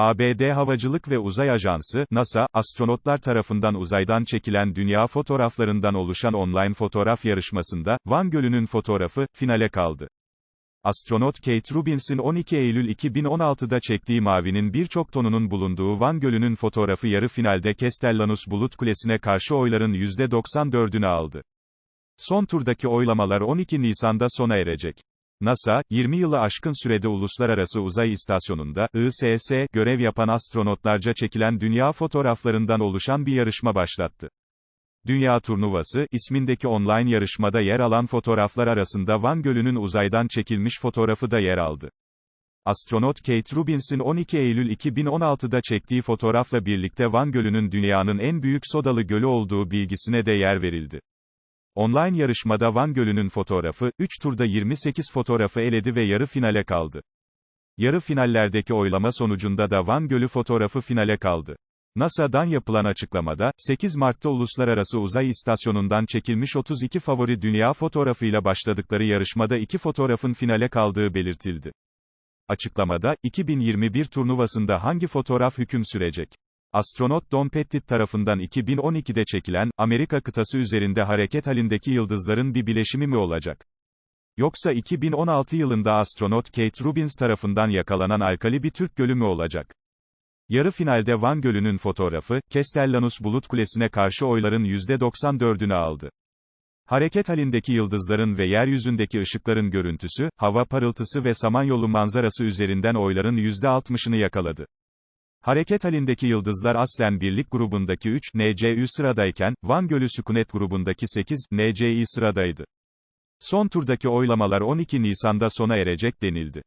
ABD Havacılık ve Uzay Ajansı, NASA, astronotlar tarafından uzaydan çekilen dünya fotoğraflarından oluşan online fotoğraf yarışmasında, Van Gölü'nün fotoğrafı, finale kaldı. Astronot Kate Rubbins'in 12 Eylül 2016'da çektiği mavinin birçok tonunun bulunduğu Van Gölü'nün fotoğrafı yarı finalde Castellanus Bulut Kulesi'ne karşı oyların %94'ünü aldı. Son turdaki oylamalar 12 Nisan'da sona erecek. NASA, 20 yılı aşkın sürede Uluslararası Uzay İstasyonu'nda, ISS, görev yapan astronotlarca çekilen dünya fotoğraflarından oluşan bir yarışma başlattı. Dünya Turnuvası, ismindeki online yarışmada yer alan fotoğraflar arasında Van Gölü'nün uzaydan çekilmiş fotoğrafı da yer aldı. Astronot Kate Rubbins'in 12 Eylül 2016'da çektiği fotoğrafla birlikte Van Gölü'nün dünyanın en büyük sodalı gölü olduğu bilgisine de yer verildi. Online yarışmada Van Gölü'nün fotoğrafı, 3 turda 28 fotoğrafı eledi ve yarı finale kaldı. Yarı finallerdeki oylama sonucunda da Van Gölü fotoğrafı finale kaldı. NASA'dan yapılan açıklamada, 8 Mart'ta Uluslararası Uzay İstasyonu'ndan çekilmiş 32 favori dünya fotoğrafıyla başladıkları yarışmada iki fotoğrafın finale kaldığı belirtildi. Açıklamada, 2021 turnuvasında hangi fotoğraf hüküm sürecek? Astronot Don Pettit tarafından 2012'de çekilen, Amerika kıtası üzerinde hareket halindeki yıldızların bir bileşimi mi olacak? Yoksa 2016 yılında astronot Kate Rubins tarafından yakalanan alkali bir Türk gölü mü olacak? Yarı finalde Van Gölü'nün fotoğrafı, Castellanus Bulut Kulesi'ne karşı oyların %94'ünü aldı. Hareket halindeki yıldızların ve yeryüzündeki ışıkların görüntüsü, hava parıltısı ve Samanyolu manzarası üzerinden oyların %60'ını yakaladı. Hareket halindeki yıldızlar aslen birlik grubundaki 3 NCÜ sıradayken, Van Gölü Sükunet grubundaki 8 NCİ sıradaydı. Son turdaki oylamalar 12 Nisan'da sona erecek denildi.